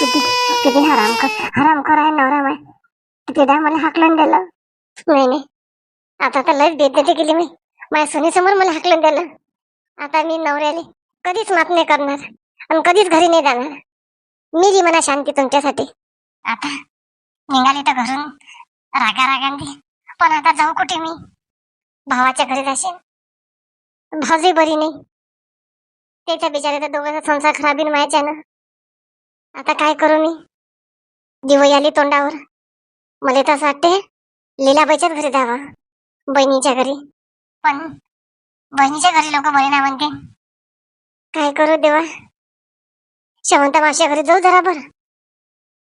किती किती हरामखोर हरामखोर आहे नवरा माय कितीदा मला हाकलून दिलं. नाही नाही. आता तर लयच बेदती केली मी. माझ्या सुनेसमोर मला हाकलून दिलं. आता मी नवऱ्याले कधीच मात नाही करणार आणि कधीच घरी नाही जाणार. मी जी म्हणा शांती तुमच्यासाठी. आता निघाली तर घरून रागा रागांनी. पण आता जाऊ कुठे मी? भावाच्या घरी जाशील? भाजी बरी नाही. त्याच्या बिचाऱ्याचा दोघांचा संसार खराबीन आहे ना आता काय करू मी? दिवई आली तोंडावर. मला तर असं वाटते लीलाबाईच्याच घरी जावा बहिणीच्या घरी. पण बहिणीच्या घरी लोक बरे ना म्हणते. काय करू देवा? शेवंता मावशीच्या घरी जाऊ जरा बरं.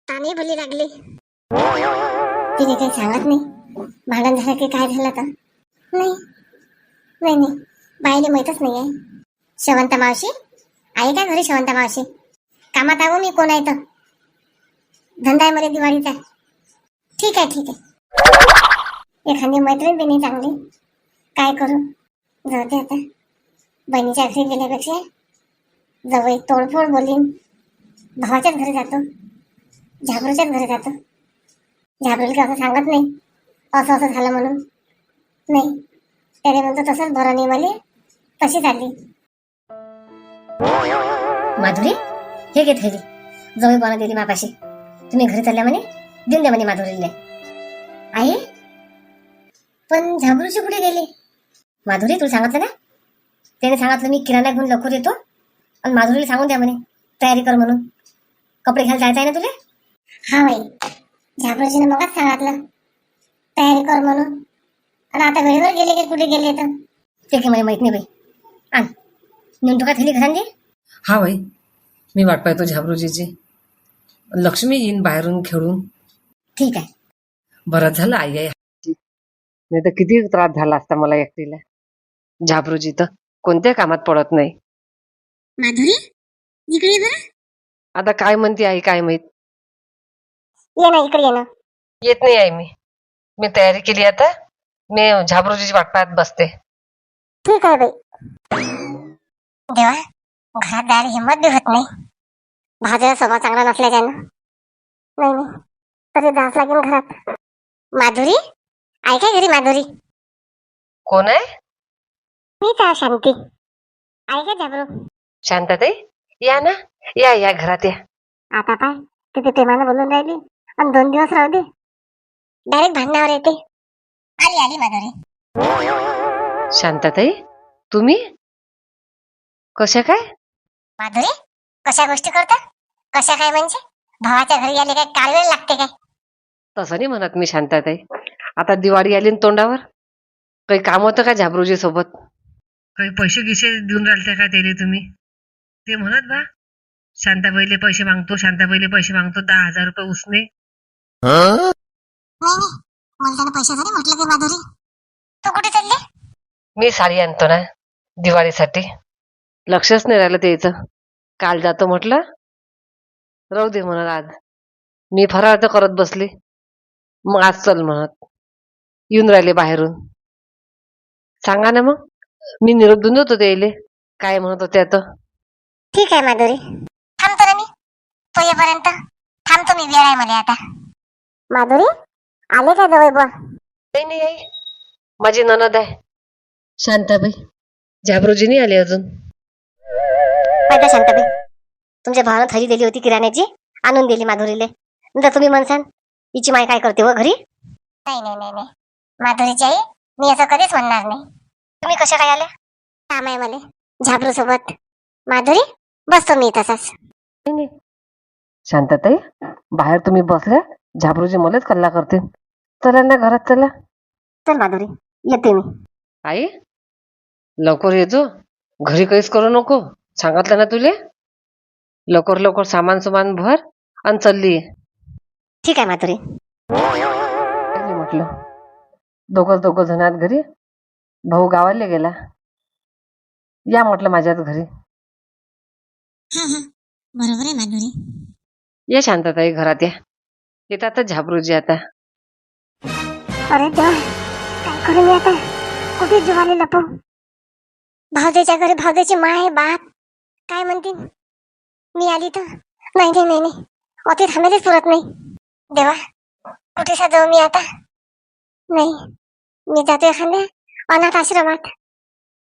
ताणी भली लागली. तिने काही सांगत नाही. भांडण झालं की काय झालं तर नाही. नाही नाही. बाईने माहीतच नाही आहे शेवंता मावशी? आहे का घरी शेवंता मावशी? कामात आहो मी कोण आहे तर धंदा आहे मला दिवाळीचा. ठीक आहे ठीक आहे. एखादी मैत्रीण बिनी चांगली काय करू? जाऊ दे आता. बहिणीच्या घरी गेल्यापेक्षा जवळ तोडफोड बोलीन. भावाच्याच घरी जातो. झाबरूच्याच घरी जातो. झाबरूला की असं सांगत नाही. असं असं झालं म्हणून. नाही. त्याने म्हणतो तसंच बरं नाही मला. तशीच आली माधुरी? हे घे थैली. जवळ बनवून दिली मापाशी. तुम्ही घरी चालल्या म्हणे देऊन द्या म्हणे माधुरीला. आहे पण झाबरूची कुठे गेली? माधुरी तुला सांगितलं ना? त्याने सांगितलं मी किराणा घेऊन लवकर येतो. आणि माधुरीला सांगून द्या म्हणे तयारी कर म्हणून. कपडे घ्यायला जायचं आहे ना तुला? हा बाई झाबरूजीने मगच सांगितलं. तयारी कर म्हणून. आणि आता वेळेवर गेले की कुठे गेले तर? ते काही मला माहीत नाही बाई. आण. नेऊन का थैली घरांनी हा बाई मी वाट पाहतो झाबरूजीची. लक्ष्मी येईन बाहेरून खेळून. ठीक आहे. बरं झालं आई आई. नाही तर किती त्रास झाला असता मला एकटीला. झाबरूजी तर कोणत्या कामात पडत नाही. माधुरी इकडे बरं. आता काय म्हणते आई काय माहीत? ये ना इकडे ये ना. येत नाही आई मी. मी तयारी केली आता. मी झाबरूजीची वाट पाहत बसते. ठीक आहे बाई. देवा. घरात जायला हिंमत बी होत नाही. भाज्या स्वभाव चांगला नसल्याच्यानं नाही नाही. तरी जास लागेल घरात. माधुरी? आहे काय घरी माधुरी? कोण आहे? मीच आहे शांती. आहे का झाबरू शांताताई या ना. या या घरात या. आता पाय. किती प्रेमानं बोलून राहिली. आणि दोन दिवस राहू दे. डायरेक्ट भांडणावर येते. आली आली माधुरी. शांताताई तुम्ही? कशा काय? माधुरी कशा गोष्टी करता? कशा काय म्हणजे? भावाच्या घरी आले काय काल वेळ लागते काय? तसं नाही म्हणत मी शांताताई. आता दिवाळी आली ना तोंडावर. काही काम होतं का झाबरूजी सोबत? काही पैसे गिसे देऊन राहिले का त्याले तुम्ही? ते म्हणत बा शांताबाईले पैसे मागतो शांताबाईले पैसे मागतो दहा हजार रुपये उसने. नाही नाही. मला त्यानं पैशासाठी म्हटलं की माधुरी? तू कुठे चालली? मी साडी आणतो ना दिवाळीसाठी. लक्षच नाही राहिलं त्याचं काल जातो म्हटलं. राहू दे म्हणत आज. मी फराळ तर करत बसली. मग आज चल म्हणत. येऊन राहिले बाहेरून. सांगा ना मग. मी निरोप देऊन देतो त्याले काय म्हणत होते आता. ठीक आहे माधुरी. थांबतो ना मी. तो येईपर्यंत थांबतो मी वेळ आहे मला आता. माधुरी आले का जवळ बुवा नाही नाही आई. माझी ननद आहे. शांताबाई. झाबरूजी नाही आले अजून. पाहिजे शांताबाई तुमच्या भावानं थैली दिली होती किराण्याची आणून दिली माधुरीले. नंतर तुम्ही म्हणसान हिची माय काय करते व घरी? नाही नाही नाही नाही. माधुरीची आई मी असं कधीच म्हणणार नाही. तुम्ही कशा काय आल्या काम आहे मला झाबरू सोबत माधुरी बसतो मी तसाच शांताताई बाहेर तुम्ही बसल्या झाबरूजी मलाच कल्ला करते चला ना घरात चला. चल माधुरी येते मी. आई लवकर येजो घरी काहीच करू नको. सांगितलं ना तुले? लवकर लवकर सामान सुमान भर आणि चालली. ठीक आहे माधुरी. म्हटलं. दोघं दोघं जण आहेत घरी. भाऊ गावाला गेला. या म्हटलं माझ्याच घरी. बरोबर आहे माधुरी. ये शांतताई घरात या. झाबरूजी आता. अरे देवा. काय करू मी आता? कुठे जीवाले लपू भावदेच्या घरी भावदेची माय बाप. काय म्हणतील मी आली तर? नाही नाही नाही नाही. अति थांबायलाच पुरत नाही. देवा कुठे जाऊ मी आता? नाही. मी जातो एखाद्या अनाथ आश्रमात.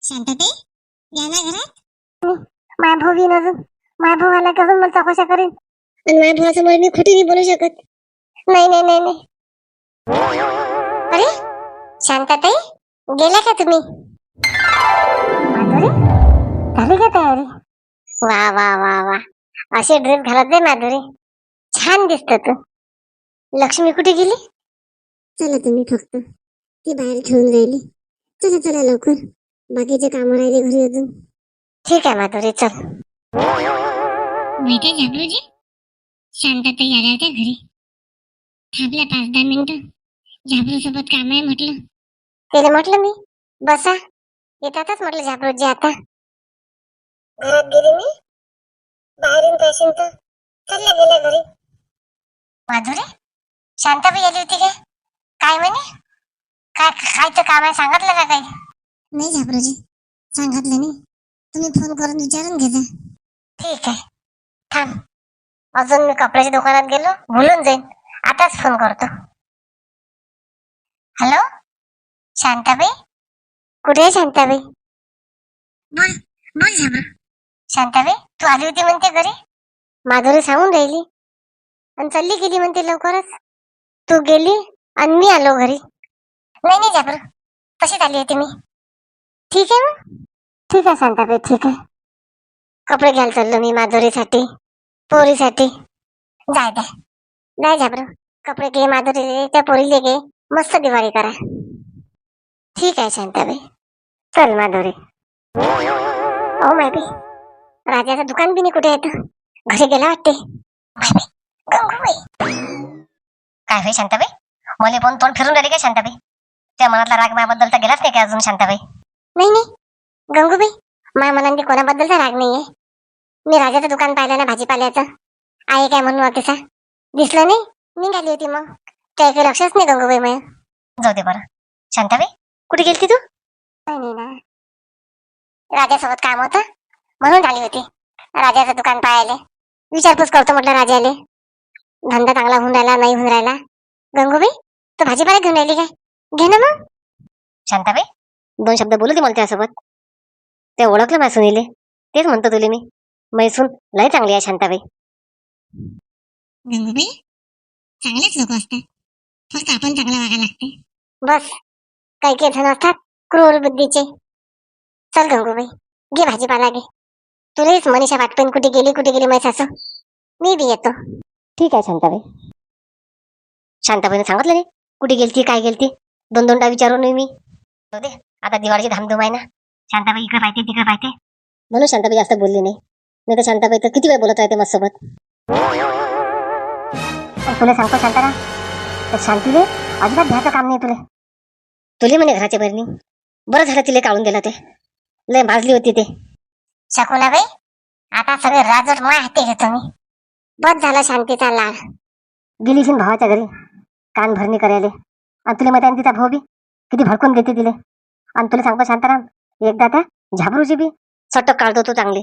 शांतते या ना घरात. माझ्या भाऊ येईन अजून. माझ्या भाऊ आला अजून मला चौकशा करेन. आणि माझ्या भावासमोर मी खोटी नाही बोलू शकत. नाही नाही नाही नाही. अरे शांताताई गेल्या का तुम्ही? झाली का तयारी? वा वा वा वा. असे ड्रेस घालत जाय माधुरी. छान दिसत तू. लक्ष्मी कुठे गेली? चला तुम्ही फक्त ती बाहेर ठेवून राहिली. चला चला लवकर. बाकीचे काम राहिले घरी अजून. ठीक आहे माधुरी चल. बेटे झाबरूजी शांतताई आल्या होत्या घरी? थांबल्या पाच दहा मिनिटं. झाबरू सोबत काम आहे म्हटलं. त्याला म्हटलं मी बसा. येतातच म्हटलं झाबरूजी आता. घरात गेली मी बाहेरून पैसे तर चालल्या गेल्या घरी माधुरी शांताबाई आली होती काय काय म्हणे? काय खायचं काम आहे सांगितलं का काही? नाही झाबरूजी सांगितलं नाही. तुम्ही फोन करून विचारून घे ठीक आहे. थांब. अजून मी कपड्याच्या दुकानात गेलो भुलून जाईन. आताच फोन करतो. हॅलो शांताबाई? कुठे आहे शांताबाई? बोल बोल झाबर शांताबाई तू आली होती म्हणते घरी? माधुरी सांगून राहिली. आणि चालली गेली म्हणते लवकरच. तू गेली आणि मी आलो घरी. नाही नाही जाबर. तशीच आली होती मी. ठीक आहे मग? ठीक आहे शांताबाई ठीक आहे. कपडे घ्यायला चाललो मी माधुरीसाठी पोरीसाठी. जाय द्या. नाही जाबर. कपडे घे माधुरी त्या पोरीले घे. मस्त दिवाळी करा. ठीक आहे शांताबाई. चल माधुरी. ओ माय बी राजाचं दुकान बी नाही कुठे येतं घरी गेला वाटते. माय. काय होय शांताबाई? मला पण तोंड फिरून राहिली का शांताबाई? त्या मनातला राग माझ्याबद्दलचा गेलाच नाही का अजून शांताबाई? नाही नाही. गंगूबाई माझ्या मनात कोणाबद्दलचा राग नाहीये. मी राजाचं दुकान पाहिलं ना भाजीपाल्याचं आहे काय म्हणून तिचा दिसलं नाही निघाली होती मग. त्या काही लक्षच नाही गंगूबाई माझ्या जाऊ दे बरं. शांताबाई कुठे गेलती तू? नाही ना राजासोबत काम होतं. म्हणून आली होती. राजाचं दुकान पाहायला. विचारपूस करतो म्हटलं राजाले. धंदा चांगला होऊन राहिला नाही होऊन राहिला. गंगूबाई तू भाजीपाला घेऊन राहिली काय? घे ना मग. शांताबाई दोन शब्द बोलू दे मला त्यासोबत. ते ओळखलं माझ्या सुनीले तेच म्हणतो तुले मी. मैसून लय चांगली आहे शांताबाई. गंगूबाई चांगलेच लोक असतात फक्त आपण चांगलं वागायला लागते. बस. काही काही जण असतात क्रूर बुद्धीचे. चल गंगूबाई घे भाजीपाला घे. तुलाच मनीषा वाटपेन कुठे गेली कुठे गेली माहिती सासू? मी बी येतो. ठीक आहे शांताबाई. शांताबाईने सांगितलं रे कुठे गेलती काय गेलती? दोन दोनदा विचारून मी. जाऊ दे आता दिवाळीची धामधूम आहे ना. शांताबाई इकडे पाहिजे तिकडे पाहिजे म्हणून शांताबाई जास्त बोलली नाही. नाही तर शांताबाई तर किती वेळ बोलत राहते मग सोबत तुला सांगतो शांतारा तर शांतीले अजिबात घ्यायचं काम नाही तुले. तुले म्हणे घराच्या बहिणी बरं झालं तिले काढून दिलं ते. लय भाजली होती ते. शकुलाबाई आता सगळे राजट माय हाती घेतो मी बस झाला शांतीचा लाड गेली शिन भावाच्या घरी? कान भरणी करायला आणि तुला माहिती ना तिचा भाऊ बी? किती भडकून देते तिले. आणि तुला सांगतो शांताराम एकदा त्या झाबरूची बी. सटक काढतो तू चांगली.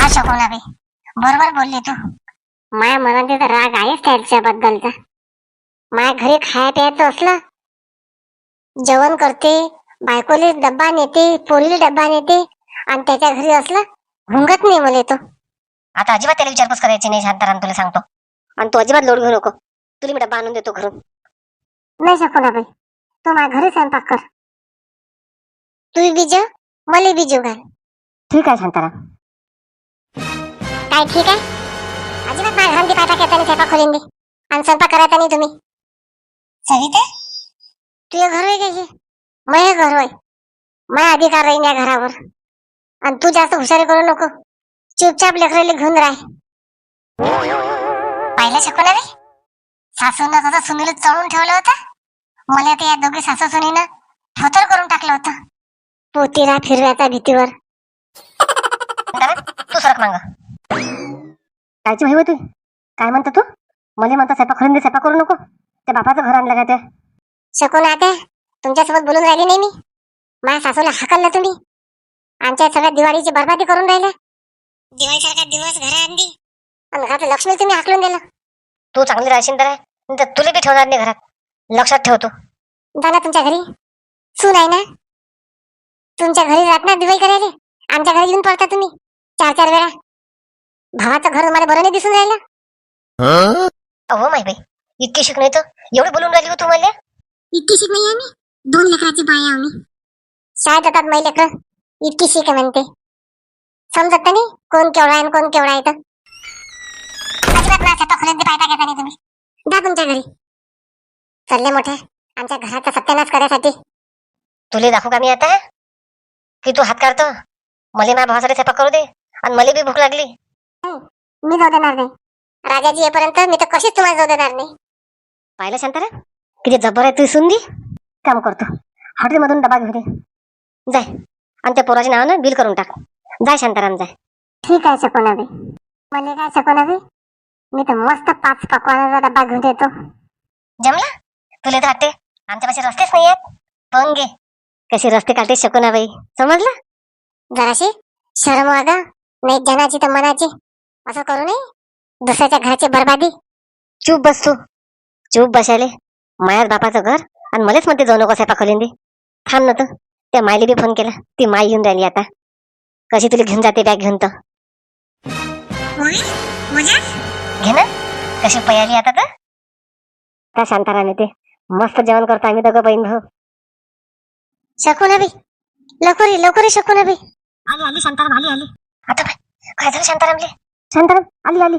हा शकुलाबाई बरोबर बोलली तू. माया मनात तिचा राग आहेच त्याच्याबद्दलचा माया घरी खाया प्यायचं असलं जेवण करते बायकोले डब्बा नेते पोरीले डब्बा नेते आणि त्याच्या घरी असलं हुंगत नाही मला तो आता अजिबात त्याला विचारपूस करायची नाही शांताराम तुला सांगतो. आणि तू अजिबात लोड घेऊ नको. तुला मी डब्बा आणून देतो घरून. नाही शकू ना बाई. तू माझ्या घरी स्वयंपाक कर. तू बी जेव मला बी जेव घाल ठीक आहे शांताराम काय ठीक आहे? अजिबात माझ्या घरात पायटा खेळताना स्वयंपाक खोलीन दे आणि स्वयंपाक करायचा नाही तुम्ही. सविता? तुझे घर आहे का हे माझे घर होय. माझा अधिकार राहीन या घरावर. आणि तू जास्त हुशारी करू नको. चुपचाप लेकराले घेऊन राह. पाहिलं शकू ना रे सासून तसं सुनील चढून ठेवलं होतं. मला ते या दोघी सासू सुनीनं ठोतर करून टाकलं होतं. पोतीला फिरव्याचा भीतीवर. तू सरक मांग. कायची भाई तू काय म्हणतो तू? मला म्हणता स्वयंपाक करून दे स्वयंपाक करू नको. त्या बापाचं घर आणलं का ते? शकून आता तुमच्यासोबत बोलून राहिली नाही मी. माझ्या सासूला हाकललं तुम्ही. आमच्या सगळ्या दिवाळीची बरबादी करून राहिल्या. दिवाळीसारखा दिवस घरा आणली. आणि घरात लक्ष्मी तुम्ही हाकलून दिलं. तू चांगली राहशील तर आहे. नाही तर तुला बी ठेवणार नाही घरात. लक्षात ठेवतो ना तुमच्या घरी? सून आहे ना? तुमच्या घरी राहत ना दिवाळी करायला? आमच्या घरी येऊन पडता तुम्ही. चार चार वेळा. भावाचं घर मला बरं नाही दिसून राहिलं. अहो माय बाई इतकी शिक नाही तर एवढी बोलून राहिली हो तू मला इतकी शिक नाही आम्ही दोन लेकराची बाय आम्ही. शाळेत जातात मै लेकर. इतकी शिक आहे म्हणते? समजत नाही कोण केवढा आहे कोण केवढा आहे तर. अजिबात माझ्या टोकल्यात पायता घेता नाही तुम्ही. जा तुमच्या घरी. चालले मोठे आमच्या घराचा सत्यानाश करायसाठी. तुले दाखवू का मी आता? की तू हात काढतो? मला माझ्या भावासाठी स्वयंपाक करू दे आणि मला बी भूक लागली. मी जाऊ देणार नाही. राजाजी येईपर्यंत मी तर कशीच तुम्हाला जाऊ देणार नाही. पाहिलं शांतारा? किती जबर आहे तू सुंदी. काम करतो. हॉटेलमधून डबा घेऊ दे जाय. आणि त्या पोराच्या नावानं बिल करून टाक. जाय शांताराम जाय. ठीक आहे शकुनाबी मला काय शकुनाबी मी तर मस्त पाच पकवानाचा डब्बा घेऊन येतो. जमला? तुला तर वाटते आमच्यापाशी रस्तेच नाही आहेत पण घे. कशी रस्ते काढते शकूना बाई समजलं? जराशी? शरम वागा नाही जनाची तर मनाची. असं करू नये. दुसऱ्याच्या घराची बरबादी. चूप बस तू. चूप बसायले. मायाच बापाचं घर. आणि मलाच म्हणते जाऊ नको स्वयंपाक दे. थांब ना तू. त्या मायली बी फोन केला. ती माय येऊन राहिली आता. कशी तुला घेऊन जाते बॅग घेऊन तर घे ना. कशी पयाली आता तर? का शांताराम येते मस्त जेवण करतो आम्ही दोघं बहीण भाऊ. शकुनाबी लवकर ये, लवकर ये शकुनाबी आली आली शांताराम आली आली. आता काय? काय झालं शांतारामले? शांताराम आली आली.